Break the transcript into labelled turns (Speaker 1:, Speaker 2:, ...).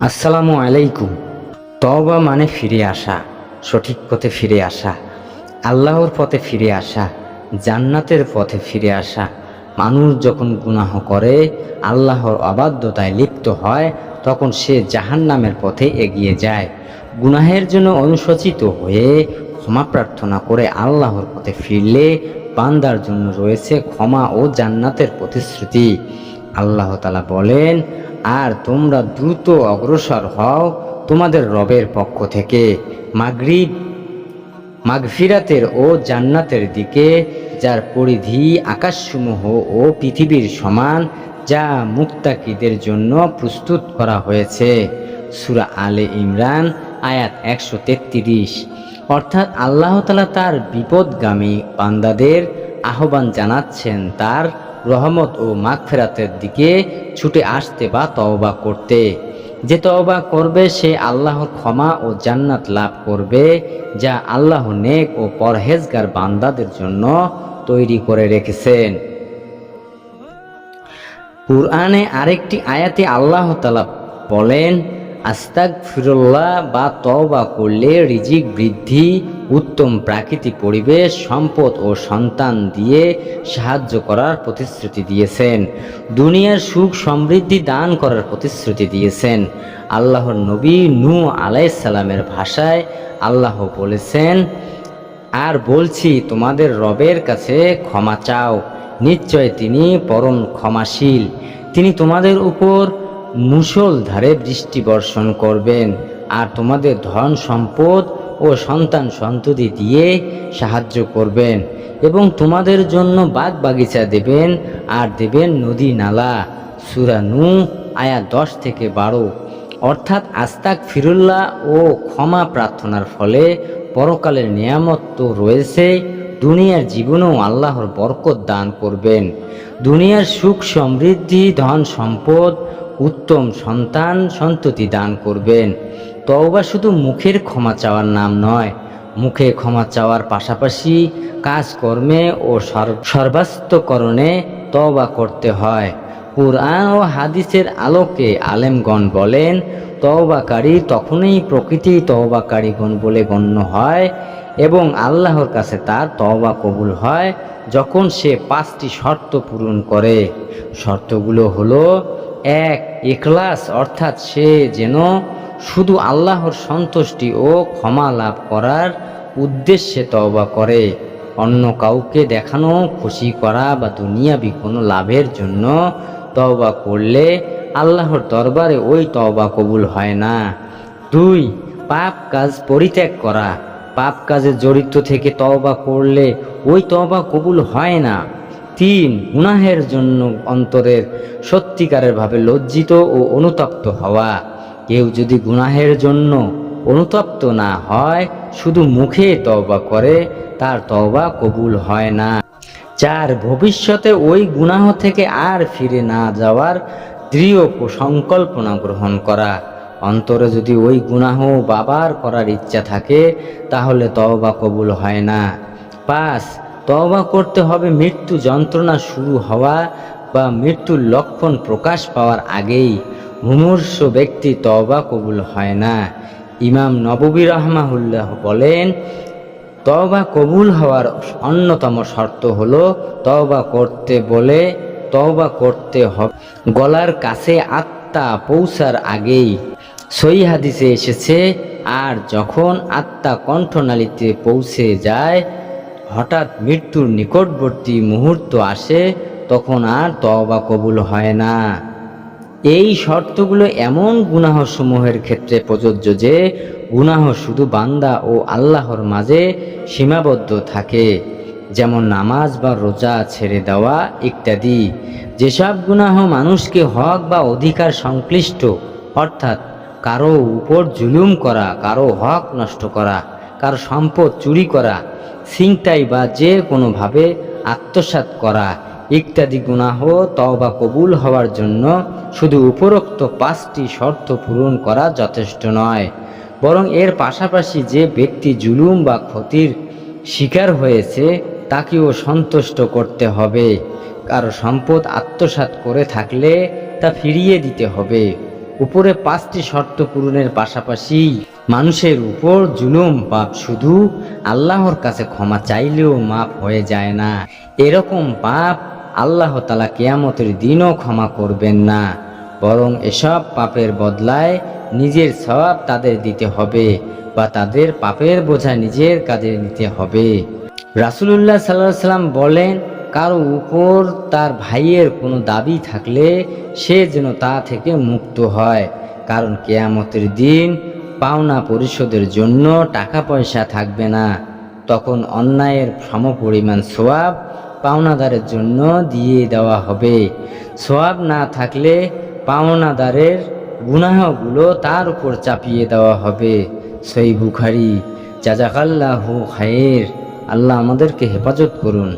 Speaker 1: আসসালামু আলাইকুম। তবা মানে ফিরে আসা, সঠিক পথে ফিরে আসা, আল্লাহর পথে ফিরে আসা, জান্নাতের পথে ফিরে আসা। মানুষ যখন গুনাহ করে, আল্লাহর অবাধ্যতায় লিপ্ত হয়, তখন সে জাহান্নামের পথে এগিয়ে যায়। গুনাহের জন্য অনুশোচিত হয়ে ক্ষমা প্রার্থনা করে আল্লাহর পথে ফিরলে বান্দার জন্য রয়েছে ক্ষমা ও জান্নাতের প্রতিশ্রুতি। আল্লাহ তালা বলেন আর তোমরা দ্রুত অগ্রসর হও তোমাদের রবের পক্ষ থেকে। মাগরিব, মাগফিরাতের ও জান্নাতের দিকে, যার পরিধি আকাশসমূহ ও পৃথিবীর সমান, যা মুক্তাকিদের জন্য প্রস্তুত করা হয়েছে। সুরা আলে ইমরান, আয়াত একশো তেত্রিশ। অর্থাৎ আল্লাহতালা তার বিপদগামী বান্দাদের আহ্বান জানাচ্ছেন তার রহমত ও মাগফেরাতের দিকে ছুটে আসতে বা তওবা করতে। যে তওবা করবে, সে আল্লাহর ক্ষমা ও জান্নাত লাভ করবে, যা আল্লাহ নেক ও পরহেজগার বান্দাদের জন্য তৈরি করে রেখেছেন। কুরআনে আরেকটি আয়াতে আল্লাহ তালা বলেন আস্তাক ফিরুল্লাহ বা তওবা করলে রিজিক বৃদ্ধি, উত্তম প্রাকৃতিক পরিবেশ, সম্পদ ও সন্তান দিয়ে সাহায্য করার প্রতিশ্রুতি দিয়েছেন। দুনিয়ার সুখ সমৃদ্ধি দান করার প্রতিশ্রুতি দিয়েছেন। আল্লাহর নবী নূ আলাইসাল্লামের ভাষায় আল্লাহ বলেছেন, আর বলছি তোমাদের রবের কাছে ক্ষমা চাও। নিশ্চয় তিনি পরম ক্ষমাশীল। তিনি তোমাদের উপর মুষলধারে বৃষ্টি বর্ষণ করবেন, আর তোমাদের ধন সম্পদ ও সন্তান সন্ততি দিয়ে সাহায্য করবেন, এবং তোমাদের জন্য বাগ বাগিচা দেবেন, আর দেবেন নদী নালা। সুরানু আয়া দশ থেকে বারো। অর্থাৎ আস্তাক ফিরুল্লাহ ও ক্ষমা প্রার্থনার ফলে পরকালের নিয়ামত তো রয়েছে, দুনিয়ার জীবনেও আল্লাহর বরকত দান করবেন। দুনিয়ার সুখ সমৃদ্ধি, ধন সম্পদ উত্তম সন্তান সন্ততি দান করবেন। তওবা শুধু মুখের ক্ষমা চাওয়ার নাম নয়, মুখে ক্ষমা চাওয়ার পাশাপাশি কাজকর্মে ও সর- সর্বাস্তকরণে তওবা করতে হয়। কুরআন ও হাদিসের আলোকে আলেমগণ বলেন, তওবাকারী তখনই প্রকৃতি তওবাকারীগণ বলে গণ্য হয় এবং আল্লাহর কাছে তার তওবা কবুল হয় যখন সে পাঁচটি শর্ত পূরণ করে। শর্তগুলো হলো এক এখলাস অর্থাৎ সে যেন শুধু আল্লাহর সন্তুষ্টি ও ক্ষমা লাভ করার উদ্দেশ্যে তওবা করে। অন্য কাউকে দেখানো, খুশি করা বা দুনিয়াবি কোনো লাভের জন্য তওবা করলে আল্লাহর দরবারে ওই তওবা কবুল হয় না। দুই, পাপ কাজ পরিত্যাগ করা। পাপ কাজে জড়িত থেকে তওবা করলে ওই তওবা কবুল হয় না। তিন গুনাহের জন্য অন্তরের সত্যিকারের ভাবে লজ্জিত ও অনুতপ্ত হওয়া। কেউ যদি গুনাহের জন্য অনুতপ্ত না হয়, শুধু মুখে তওবা করে, তার তওবা কবুল হয় না। চার ভবিষ্যতে ওই গুনাহ থেকে আর ফিরে না যাওয়ার দৃঢ় সংকল্পনা গ্রহণ করা। অন্তরে যদি ওই গুনাহ বাবার করার ইচ্ছা থাকে, তাহলে তওবা কবুল হয় না। পাঁচ তওবা করতে হবে। মৃত্যু যন্ত্রণা শুরু হওয়া বা মৃত্যুর লক্ষণ প্রকাশ পাওয়ার আগেই মুমূর্ষ ব্যক্তি তওবা কবুল হয় না। ইমাম নববী রহমাহুল্লাহ বলেন, তওবা কবুল হওয়ার অন্যতম শর্ত হলো তওবা করতে বলে তওবা করতে হবে। গলার কাছে আত্মা পৌঁছার আগেই সই হাদিসে এসেছে, আর যখন আত্মা কণ্ঠনালীতে পৌঁছে যায় হঠাৎ মৃত্যুর নিকটবর্তী মুহূর্ত আসে, তখন আর তওবা কবুল হয় না। এই শর্তগুলো এমন গুনাহসমূহের ক্ষেত্রে প্রযোজ্য যে, গুনাহ শুধু বান্দা ও আল্লাহর মাঝে সীমাবদ্ধ থাকে। যেমন নামাজ বা রোজা ছেড়ে দেওয়া ইত্যাদি। যেসব গুনাহ মানুষকে হক বা অধিকার সংশ্লিষ্ট, অর্থাৎ কারও উপর জুলুম করা, কারও হক নষ্ট করা, কারও সম্পদ চুরি করা ছিনতাই বা যে কোনোভাবে আত্মসাৎ করা, ইত্যাদি গুনাহ তওবা কবুল হওয়ার জন্য শুধু উপরোক্ত পাঁচটি শর্ত পূরণ করা যথেষ্ট নয়। বরং এর পাশাপাশি যে ব্যক্তি জুলুম বা ক্ষতির শিকার হয়েছে, তাকেও সন্তুষ্ট করতে হবে। কারও সম্পদ আত্মসাৎ করে থাকলে তা ফিরিয়ে দিতে হবে। উপরে পাঁচটি শর্ত পূরণের পাশাপাশি মানুষের উপর জুলুম পাপ শুধু আল্লাহর কাছে ক্ষমা চাইলেও মাফ হয়ে যায় না। এরকম পাপ আল্লাহ তালা কেয়ামতের দিনও ক্ষমা করবেন না। বরং এসব পাপের বদলায় নিজের সওয়াব তাদের দিতে হবে বা তাদের পাপের বোঝা নিজের কাজে নিতে হবে। রাসুলুল্লাহ সাল্লাহ সাল্লাম বলেন কারও উপর তার ভাইয়ের কোনো দাবি থাকলে সে যেন তা থেকে মুক্ত হয়। কারণ কেয়ামতের দিন পাওনা পরিশোধের জন্য টাকা পয়সা থাকবে না। তখন অন্যায়ের সমপরিমাণ সোয়াব পাওনাদারের জন্য দিয়ে দেওয়া হবে। সোয়াব না থাকলে পাওনাদারের গুনাহগুলো তার উপর চাপিয়ে দেওয়া হবে। সই বুখারি। জাজাকাল্লাহু খায়ের। আল্লাহ আমাদেরকে হেফাজত করুন।